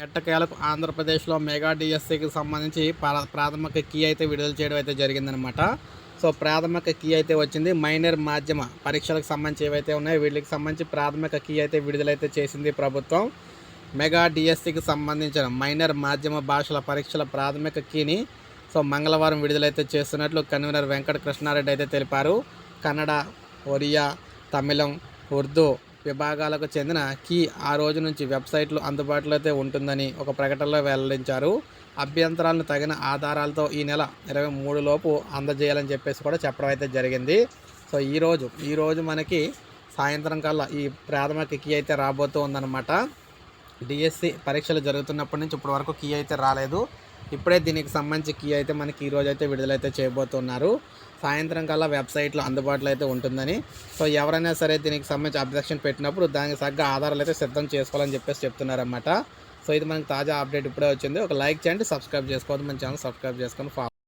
ఎట్టకేలకు ఆంధ్రప్రదేశ్లో మెగా డిఎస్సికి సంబంధించి ప్రా- ప్రాథమిక కీ అయితే విడుదల చేయడం అయితే జరిగిందనమాట సో ప్రాథమిక కీ అయితే వచ్చింది. మైనర్ మాధ్యమ పరీక్షలకు సంబంధించి ఏవైతే ఉన్నాయో వీటికి సంబంధించి ప్రాథమిక కీ అయితే విడుదలైతే చేసింది ప్రభుత్వం. మెగా డిఎస్సికి సంబంధించిన మైనర్ మాధ్యమ భాషల పరీక్షల ప్రాథమిక కీని సో మంగళవారం విడుదలైతే చేస్తున్నట్లు కన్వీనర్ వెంకట కృష్ణారెడ్డి అయితే తెలిపారు. కన్నడ ఒరియా తమిళం ఉర్దూ విభాగాలకు చెందిన కీ ఆ రోజు నుంచి వెబ్సైట్లు అందుబాటులో అయితే ఉంటుందని ఒక ప్రకటనలో వెల్లడించారు. అభ్యంతరాలను తగిన ఆధారాలతో ఈ నెల ఇరవై మూడు లోపు అందజేయాలని చెప్పేసి కూడా చెప్పడం అయితే జరిగింది. సో ఈరోజు ఈరోజు మనకి సాయంత్రం కల్లా ఈ ప్రాథమిక కీ అయితే రాబోతూ ఉందన్నమాట డిఎస్సి పరీక్షలు జరుగుతున్నప్పటి నుంచి ఇప్పటి వరకు కీ అయితే రాలేదు. ఇప్పుడే దీనికి సంబంధించి కీ అయితే మనకి ఈరోజు అయితే విడుదలైతే చేయబోతున్నారు. సాయంత్రం కల్లా వెబ్సైట్లో అందుబాటులో అయితే ఉంటుందని. సో ఎవరైనా సరే దీనికి సంబంధించి అబ్జెక్షన్ పెట్టినప్పుడు దానికి తగ్గ ఆధారాలు అయితే సిద్ధం చేసుకోవాలని చెప్పేసి చెప్తున్నారన్నమాట. సో ఇది మనకి తాజా అప్డేట్ ఇప్పుడే వచ్చింది. ఒక లైక్ చేయండి సబ్స్క్రైబ్ చేసుకోవద్దు. మన ఛానల్ సబ్స్క్రైబ్ చేసుకొని ఫాలో